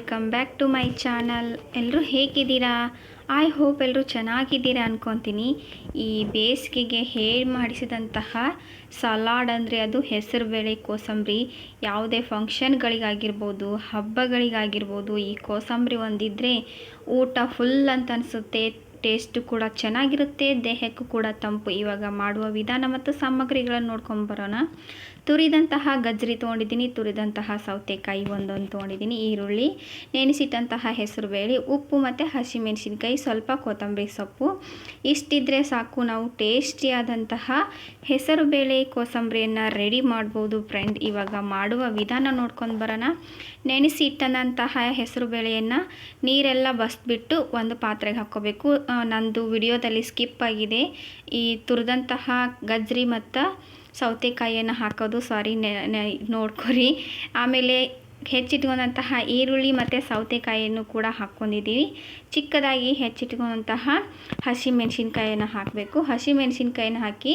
Welcome back to my channel. ಎಲ್ಲರೂ ಹೇಗಿದ್ದೀರಾ? I hope ಎಲ್ಲರೂ ಚೆನ್ನಾಗಿದ್ದೀರಾ ಅನ್ಕೊತೀನಿ. ಈ ಬೇಸಿಗೆಗೆ ಹೇಳಿ ಮಾಡಿಸಿದಂತಹ ಸಲಾಡ್ ಅಂದರೆ ಅದು ಹೆಸರುಬೇಳೆ ಕೋಸಂಬರಿ, ಯಾವುದೇ ಫಂಕ್ಷನ್ಗಳಿಗಾಗಿರ್ಬೋದು, ಹಬ್ಬಗಳಿಗಾಗಿರ್ಬೋದು, ಈ ಕೋಸಂಬರಿ ಒಂದಿದ್ದರೆ ಊಟ ಫುಲ್ ಅಂತ ಅನಿಸುತ್ತೆ. ಟೇಸ್ಟು ಕೂಡ ಚೆನ್ನಾಗಿರುತ್ತೆ, ದೇಹಕ್ಕೂ ಕೂಡ ತಂಪು. ಇವಾಗ ಮಾಡುವ ವಿಧಾನ ಮತ್ತು ಸಾಮಗ್ರಿಗಳನ್ನು ನೋಡ್ಕೊಂಬರೋಣ ತುರಿದಂತಹ ಗಜ್ರಿ ತೊಗೊಂಡಿದ್ದೀನಿ, ತುರಿದಂತಹ ಸೌತೆಕಾಯಿ ಒಂದೊಂದು ತೊಗೊಂಡಿದ್ದೀನಿ, ಈರುಳ್ಳಿ, ನೆನೆಸಿಟ್ಟಂತಹ ಹೆಸರುಬೇಳೆ ಉಪ್ಪು ಮತ್ತು ಹಸಿಮೆಣಸಿನ್ಕಾಯಿ, ಸ್ವಲ್ಪ ಕೊತ್ತಂಬರಿ ಸೊಪ್ಪು. ಇಷ್ಟಿದ್ರೆ ಸಾಕು, ನಾವು ಟೇಸ್ಟಿಯಾದಂತಹ ಹೆಸರುಬೇಳೆ ಕೋಸಂಬರಿಯನ್ನು ರೆಡಿ ಮಾಡ್ಬೋದು ಫ್ರೆಂಡ್ ಇವಾಗ ಮಾಡುವ ವಿಧಾನ ನೋಡ್ಕೊಂಡು ಬರೋಣ. ನೆನೆಸಿ ಇಟ್ಟಂತಹ ಹೆಸರು ಬೇಳೆಯನ್ನು ನೀರೆಲ್ಲ ಬಸ್ಬಿಟ್ಟು ಒಂದು ಪಾತ್ರೆಗೆ ಹಾಕ್ಕೋಬೇಕು. ನಂದು ವಿಡಿಯೋದಲ್ಲಿ ಸ್ಕಿಪ್ ಆಗಿದೆ. ಈ ತುರಿದಂತಹ ಗಜ್ರಿ ಮತ್ತು ಸೌತೆಕಾಯಿಯನ್ನು ಹಾಕೋದು ಸಾರಿ ನೋಡ್ಕೊರಿ. ಆಮೇಲೆ ಹೆಚ್ಚಿಟ್ಕೊಂಡಂತಹ ಈರುಳ್ಳಿ ಮತ್ತು ಸೌತೆಕಾಯಿಯನ್ನು ಕೂಡ ಹಾಕ್ಕೊಂಡಿದ್ದೀವಿ. ಚಿಕ್ಕದಾಗಿ ಹೆಚ್ಚಿಟ್ಕೊಂಡಂತಹ ಹಸಿಮೆಣಸಿನ್ಕಾಯಿಯನ್ನು ಹಾಕಬೇಕು. ಹಸಿಮೆಣಸಿನ್ಕಾಯಿನ ಹಾಕಿ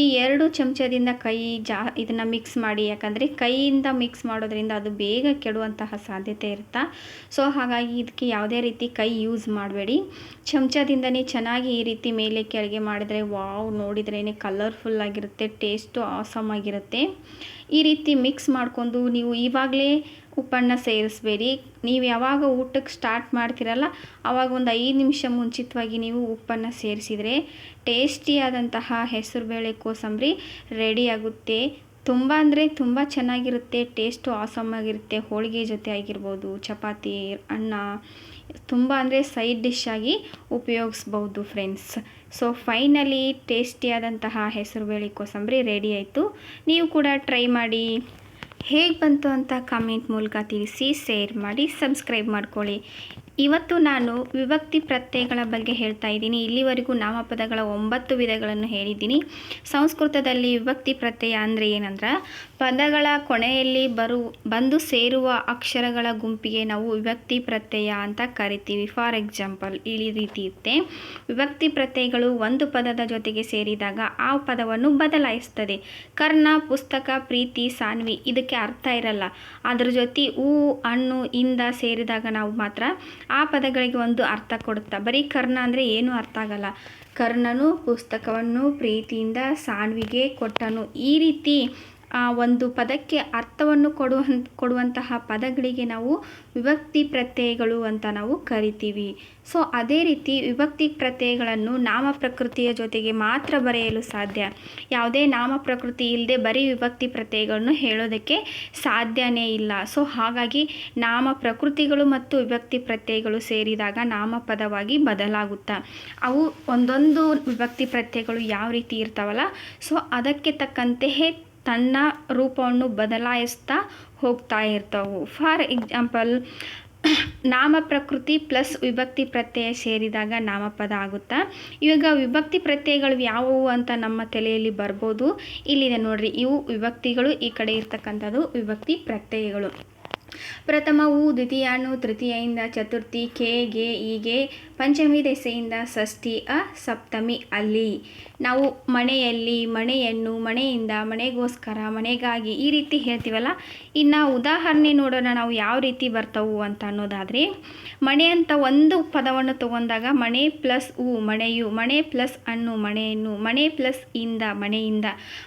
ಈ ಎರಡು ಚಮಚದಿಂದ ಕೈ ಜಾ ಇದನ್ನು ಮಿಕ್ಸ್ ಮಾಡಿ. ಯಾಕಂದರೆ ಕೈಯಿಂದ ಮಿಕ್ಸ್ ಮಾಡೋದ್ರಿಂದ ಅದು ಬೇಗ ಕೆಡುವಂತಹ ಸಾಧ್ಯತೆ ಇರುತ್ತೆ? ಸೊ ಹಾಗಾಗಿ ಇದಕ್ಕೆ ಯಾವುದೇ ರೀತಿ ಕೈ ಯೂಸ್ ಮಾಡಬೇಡಿ. ಚಮಚದಿಂದನೇ ಚೆನ್ನಾಗಿ ಈ ರೀತಿ ಮೇಲೆ ಕೆಳಗೆ ಮಾಡಿದರೆ ವಾವ್ ನೋಡಿದ್ರೇ ಕಲರ್ಫುಲ್ ಆಗಿರುತ್ತೆ ಟೇಸ್ಟು ಆಸಮ್ ಆಗಿರುತ್ತೆ. ಈ ರೀತಿ ಮಿಕ್ಸ್ ಮಾಡಿಕೊಂಡು ನೀವು ಇವಾಗಲೇ ಉಪ್ಪನ್ನು ಸೇರಿಸ್ಬೇಡಿ. ನೀವು ಯಾವಾಗ ಊಟಕ್ಕೆ ಸ್ಟಾರ್ಟ್ ಮಾಡ್ತೀರಲ್ಲ ಆವಾಗ ಒಂದು ಐದು ನಿಮಿಷ ಮುಂಚಿತವಾಗಿ ನೀವು ಉಪ್ಪನ್ನು ಸೇರಿಸಿದರೆ ಟೇಸ್ಟಿಯಾದಂತಹ ಹೆಸರುಬೇಳೆ ಕೋಸಂಬರಿ ರೆಡಿ ಆಗುತ್ತೆ. ತುಂಬ ಅಂದರೆ ತುಂಬ ಚೆನ್ನಾಗಿರುತ್ತೆ ಟೇಸ್ಟು ಆಸಮ್ ಆಗಿರುತ್ತೆ, ಹೋಳಿಗೆ ಜೊತೆ ಆಗಿರ್ಬೋದು, ಚಪಾತಿ, ಅನ್ನ, ತುಂಬ ಅಂದರೆ ಸೈಡ್ ಡಿಶ್ ಆಗಿ ಉಪಯೋಗಿಸ್ಬೋದು ಫ್ರೆಂಡ್ಸ್ ಸೊ ಫೈನಲಿ ಟೇಸ್ಟಿಯಾದಂತಹ ಹೆಸರುಬೇಳೆ ಕೋಸಂಬರಿ ರೆಡಿ ಆಯಿತು. ನೀವು ಕೂಡ ಟ್ರೈ ಮಾಡಿ. ಹೇಗೆ ಬಂತು ಅಂತ ಕಾಮೆಂಟ್ ಮೂಲಕ ತಿಳಿಸಿ ಶೇರ್ ಮಾಡಿ ಸಬ್ಸ್ಕ್ರೈಬ್ ಮಾಡ್ಕೊಳ್ಳಿ. ಇವತ್ತು ನಾನು ವಿಭಕ್ತಿ ಪ್ರತ್ಯಯಗಳ ಬಗ್ಗೆ ಹೇಳ್ತಾ ಇದ್ದೀನಿ. ಇಲ್ಲಿವರೆಗೂ ನಾಮಪದಗಳ ಒಂಬತ್ತು ವಿಧಗಳನ್ನು ಹೇಳಿದ್ದೀನಿ. ಸಂಸ್ಕೃತದಲ್ಲಿ ವಿಭಕ್ತಿ ಪ್ರತ್ಯಯ ಅಂದರೆ ಏನಂದ್ರೆ, ಪದಗಳ ಕೊನೆಯಲ್ಲಿ ಬರು, ಬಂದು ಸೇರುವ ಅಕ್ಷರಗಳ ಗುಂಪಿಗೆ ನಾವು ವಿಭಕ್ತಿ ಪ್ರತ್ಯಯ ಅಂತ ಕರಿತೀವಿ. ಫಾರ್ ಎಕ್ಸಾಂಪಲ್, ಈ ರೀತಿ ಇರುತ್ತೆ ವಿಭಕ್ತಿ ಪ್ರತ್ಯಯಗಳು ಒಂದು ಪದದ ಜೊತೆಗೆ ಸೇರಿದಾಗ ಆ ಪದವನ್ನು ಬದಲಾಯಿಸ್ತದೆ. ಕರ್ಣ, ಪುಸ್ತಕ, ಪ್ರೀತಿ, ಸಾನ್ವಿ ಇದಕ್ಕೆ ಅರ್ಥ ಇರಲ್ಲ. ಅದ್ರ ಜೊತೆ ಹೂ ಹಣ್ಣು ಇಂದ ಸೇರಿದಾಗ ನಾವು ಮಾತ್ರ ಆ ಪದಗಳಿಗೆ ಒಂದು ಅರ್ಥ ಕೊಡುತ್ತಾ, ಬರೀ ಕರ್ಣ ಅಂದರೆ ಏನೂ ಅರ್ಥ ಆಗಲ್ಲ. ಕರ್ಣನು ಪುಸ್ತಕವನ್ನು ಪ್ರೀತಿಯಿಂದ ಸಾಣ್ವಿಗೆ ಕೊಟ್ಟನು. ಈ ರೀತಿ ಒಂದು ಪದಕ್ಕೆ ಅರ್ಥವನ್ನು ಕೊಡುವ, ಕೊಡುವಂತಹ ಪದಗಳಿಗೆ ನಾವು ವಿಭಕ್ತಿ ಪ್ರತ್ಯಯಗಳು ಅಂತ ನಾವು ಕರಿತೀವಿ. ಸೊ, ಅದೇ ರೀತಿ ವಿಭಕ್ತಿ ಪ್ರತ್ಯಯಗಳನ್ನು ನಾಮ ಪ್ರಕೃತಿಯ ಜೊತೆಗೆ ಮಾತ್ರ ಬರೆಯಲು ಸಾಧ್ಯ. ಯಾವುದೇ ನಾಮ ಪ್ರಕೃತಿ ಇಲ್ಲದೆ ಬರೀ ವಿಭಕ್ತಿ ಪ್ರತ್ಯಯಗಳನ್ನು ಹೇಳೋದಕ್ಕೆ ಸಾಧ್ಯನೇ ಇಲ್ಲ. ಸೊ, ಹಾಗಾಗಿ ನಾಮ ಪ್ರಕೃತಿಗಳು ಮತ್ತು ವಿಭಕ್ತಿ ಪ್ರತ್ಯಯಗಳು ಸೇರಿದಾಗ ನಾಮಪದವಾಗಿ ಬದಲಾಗುತ್ತಾ. ಅವು ಒಂದೊಂದು ವಿಭಕ್ತಿ ಪ್ರತ್ಯಯಗಳು ಯಾವ ರೀತಿ ಇರ್ತಾವಲ್ಲ, ಸೊ, ಅದಕ್ಕೆ ತಕ್ಕಂತೆಯೇ ತನ್ನ ರೂಪವನ್ನು ಬದಲಾಯಿಸ್ತಾ ಹೋಗ್ತಾ ಇರ್ತವು. ಫಾರ್ ಎಕ್ಸಾಂಪಲ್ ನಾಮ ಪ್ರಕೃತಿ ಪ್ಲಸ್ ವಿಭಕ್ತಿ ಪ್ರತ್ಯಯ ಸೇರಿದಾಗ ನಾಮಪದ ಆಗುತ್ತಾ? ಇವಾಗ ವಿಭಕ್ತಿ ಪ್ರತ್ಯಯಗಳು ಯಾವುವು ಅಂತ ನಮ್ಮ ತಲೆಯಲ್ಲಿ ಬರ್ಬೋದು. ಇಲ್ಲಿದೆ ನೋಡ್ರಿ, ಇವು ವಿಭಕ್ತಿಗಳು, ಈ ಕಡೆ ಇರ್ತಕ್ಕಂಥದ್ದು ವಿಭಕ್ತಿ ಪ್ರತ್ಯಯಗಳು. ಪ್ರಥಮವು ದ್ವಿತೀಯಾನು ತೃತೀಯಿಂದ ಚತುರ್ಥಿ, ಕೆ, ಗೆ ಹೀಗೆ ಪಂಚಮಿ ದೆಸೆಯಿಂದ ಷಷ್ಠಿ, ಅ, ಸಪ್ತಮಿ, ಅಲ್ಲಿ. ನಾವು ಮನೆಯಲ್ಲಿ ಮನೆಯನ್ನು ಮನೆಯಿಂದ ಮನೆಗೋಸ್ಕರ ಮನೆಗಾಗಿ ಈ ರೀತಿ ಹೇಳ್ತೀವಲ್ಲ? ಇನ್ನು ಉದಾಹರಣೆ ನೋಡೋಣ ನಾವು ಯಾವ ರೀತಿ ಬರ್ತವು ಅಂತ ಅನ್ನೋದಾದರೆ ಮನೆ ಅಂತ ಒಂದು ಪದವನ್ನು ತಗೊಂಡಾಗ ಮನೆ ಪ್ಲಸ್ ಹೂ ಮನೆಯು ಮನೆ ಪ್ಲಸ್ ಅನ್ನು ಮನೆಯನ್ನು ಮನೆ ಪ್ಲಸ್ ಇಂದ ಮನೆಯಿಂದ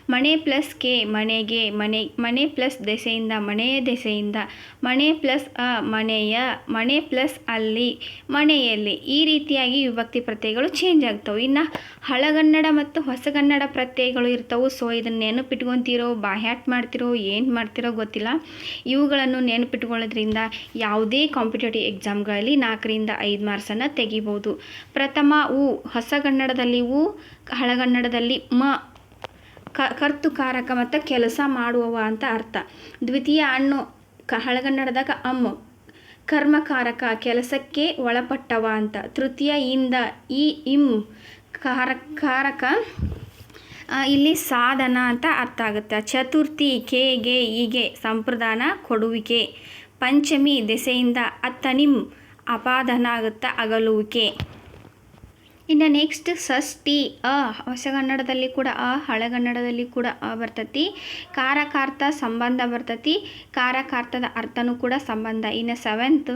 ಮನೆ ಪ್ಲಸ್ ಕೆ ಮನೆಗೆ ಮನೆ ಮನೆ ಪ್ಲಸ್ ದೆಸೆಯಿಂದ ಮನೆಯ ದೆಸೆಯಿಂದ ಮನೆ ಪ್ಲಸ್ ಅ ಮನೆಯ ಮನೆ ಪ್ಲಸ್ ಅಲ್ಲಿ ಮನೆಯಲ್ಲಿ ಈ ರೀತಿಯಾಗಿ ವಿಭಕ್ತಿ ಪ್ರತ್ಯಯಗಳು ಚೇಂಜ್ ಆಗ್ತವೆ. ಇನ್ನು ಹಳಗನ್ನಡ ಮತ್ತು ಹೊಸಗನ್ನಡ ಪ್ರತ್ಯಯಗಳು ಇರ್ತವೆ. ಸೊ ಇದನ್ನು ನೆನಪಿಟ್ಕೊತೀರೋ, ಬಾಹ್ಯಾಟ್ ಮಾಡ್ತಿರೋ, ಏನು ಮಾಡ್ತಿರೋ ಗೊತ್ತಿಲ್ಲ. ಇವುಗಳನ್ನು ನೆನಪಿಟ್ಕೊಳ್ಳೋದ್ರಿಂದ ಯಾವುದೇ ಕಾಂಪಿಟೇಟಿವ್ ಎಕ್ಸಾಮ್ಗಳಲ್ಲಿ ನಾಲ್ಕರಿಂದ ಐದು ಮಾರ್ಕ್ಸನ್ನು ತೆಗಿಬೋದು. ಪ್ರಥಮ ಉ ಹೊಸಗನ್ನಡದಲ್ಲಿ ಉ ಹಳಗನ್ನಡದಲ್ಲಿ ಮ ಕರ್ತುಕಾರಕ ಮತ್ತು ಕೆಲಸ ಮಾಡುವವ ಅಂತ ಅರ್ಥ. ದ್ವಿತೀಯ ಹಣ್ಣು ಹಳಗನ್ನಡದಾಗ ಅಮ್ಮ. ಕರ್ಮಕಾರಕ ಕೆಲಸಕ್ಕೆ ಒಳಪಟ್ಟವ ಅಂತ. ತೃತೀಯ ಇಂದ ಈ ಇಂ ಕಾರ ಕಾರಕ ಇಲ್ಲಿ ಸಾಧನ ಅಂತ ಅರ್ಥ ಆಗುತ್ತೆ. ಚತುರ್ಥಿ ಕೇಗೆ ಹೀಗೆ ಸಂಪ್ರದಾನ, ಕೊಡುವಿಕೆ. ಪಂಚಮಿ ದೆಸೆಯಿಂದ ಅತ್ತನಿಂ ಅಪಾದನ ಆಗುತ್ತಾ ಅಗಲುವಿಕೆ. ಇನ್ನು ನೆಕ್ಸ್ಟ್ ಷಷ್ಠಿ ಅ ಹೊಸಗನ್ನಡದಲ್ಲಿ ಕೂಡ ಅ ಹಳೆಗನ್ನಡದಲ್ಲಿ ಕೂಡ ಅ ಬರ್ತತಿ. ಕಾರಕಾರ್ಥ ಸಂಬಂಧ ಬರ್ತತಿ. ಕಾರಕಾರ್ಥದ ಅರ್ಥನೂ ಕೂಡ ಸಂಬಂಧ. ಇನ್ನು ಸೆವೆಂತ್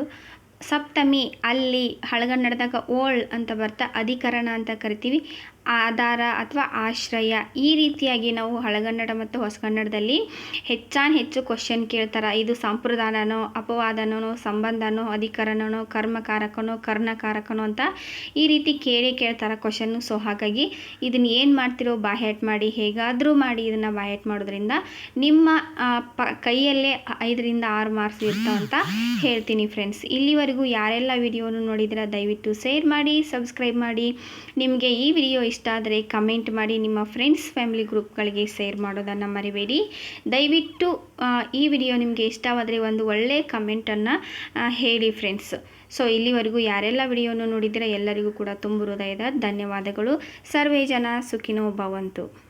ಸಪ್ತಮಿ, ಅಲ್ಲಿ ಹಳಗನ್ನಡದಾಗ ಓಳ್ ಅಂತ ಬರ್ತಾ, ಅಧಿಕರಣ ಅಂತ ಕರಿತೀವಿ. ಆಧಾರ ಅಥವಾ ಆಶ್ರಯ ಈ ರೀತಿಯಾಗಿ ನಾವು ಹಳಗನ್ನಡ ಮತ್ತು ಹೊಸಗನ್ನಡದಲ್ಲಿ ಹೆಚ್ಚಾನ್ ಹೆಚ್ಚು ಕ್ವಶನ್ ಕೇಳ್ತಾರೆ. ಇದು ಸಂಪ್ರದಾನನೋ ಅಪವಾದನೋ ಸಂಬಂಧನೋ ಅಧಿಕರಣನೋ ಕರ್ಮಕಾರಕನೋ, ಕರ್ಣಕಾರಕನೋ ಅಂತ ಈ ರೀತಿ ಕೇಳಿ ಕೇಳ್ತಾರೆ ಕ್ವಶನ್ನು ಸೊ ಹಾಗಾಗಿ ಇದನ್ನ ಏನು ಮಾಡ್ತಿರೋ ಬಾಹ್ಯಾಟ್ ಮಾಡಿ, ಹೇಗಾದರೂ ಮಾಡಿ ಇದನ್ನು ಬಾಹ್ಯಾಟ್ ಮಾಡೋದ್ರಿಂದ ನಿಮ್ಮ ಪ, ಕೈಯಲ್ಲೇ ಐದರಿಂದ ಆರು ಮಾರ್ಕ್ಸ್ ಇರ್ತಾವ ಅಂತ ಹೇಳ್ತೀನಿ ಫ್ರೆಂಡ್ಸ್ ಇಲ್ಲಿವರೆಗೂ ಯಾರೆಲ್ಲ ವಿಡಿಯೋನು ನೋಡಿದ್ರೆ ದಯವಿಟ್ಟು ಶೇರ್ ಮಾಡಿ ಸಬ್ಸ್ಕ್ರೈಬ್ ಮಾಡಿ. ನಿಮಗೆ ಈ ವಿಡಿಯೋ ಆದರೆ ಕಮೆಂಟ್ ಮಾಡಿ ನಿಮ್ಮ ಫ್ರೆಂಡ್ಸ್ ಫ್ಯಾಮಿಲಿ ಗ್ರೂಪ್ಗಳಿಗೆ ಶೇರ್ ಮಾಡೋದನ್ನು ಮರಿಬೇಡಿ. ದಯವಿಟ್ಟು ಈ ವಿಡಿಯೋ ನಿಮಗೆ ಇಷ್ಟವಾದರೆ ಒಂದು ಒಳ್ಳೆಯ ಕಮೆಂಟನ್ನು ಹೇಳಿ ಫ್ರೆಂಡ್ಸ್ ಸೊ ಇಲ್ಲಿವರೆಗೂ ಯಾರೆಲ್ಲ ವಿಡಿಯೋನು ನೋಡಿದರೆ ಎಲ್ಲರಿಗೂ ಕೂಡ ತುಂಬ ಹೃದಯದ ಧನ್ಯವಾದಗಳು. ಸರ್ವೇ ಜನ ಸುಖಿನೋ ಭವಂತು.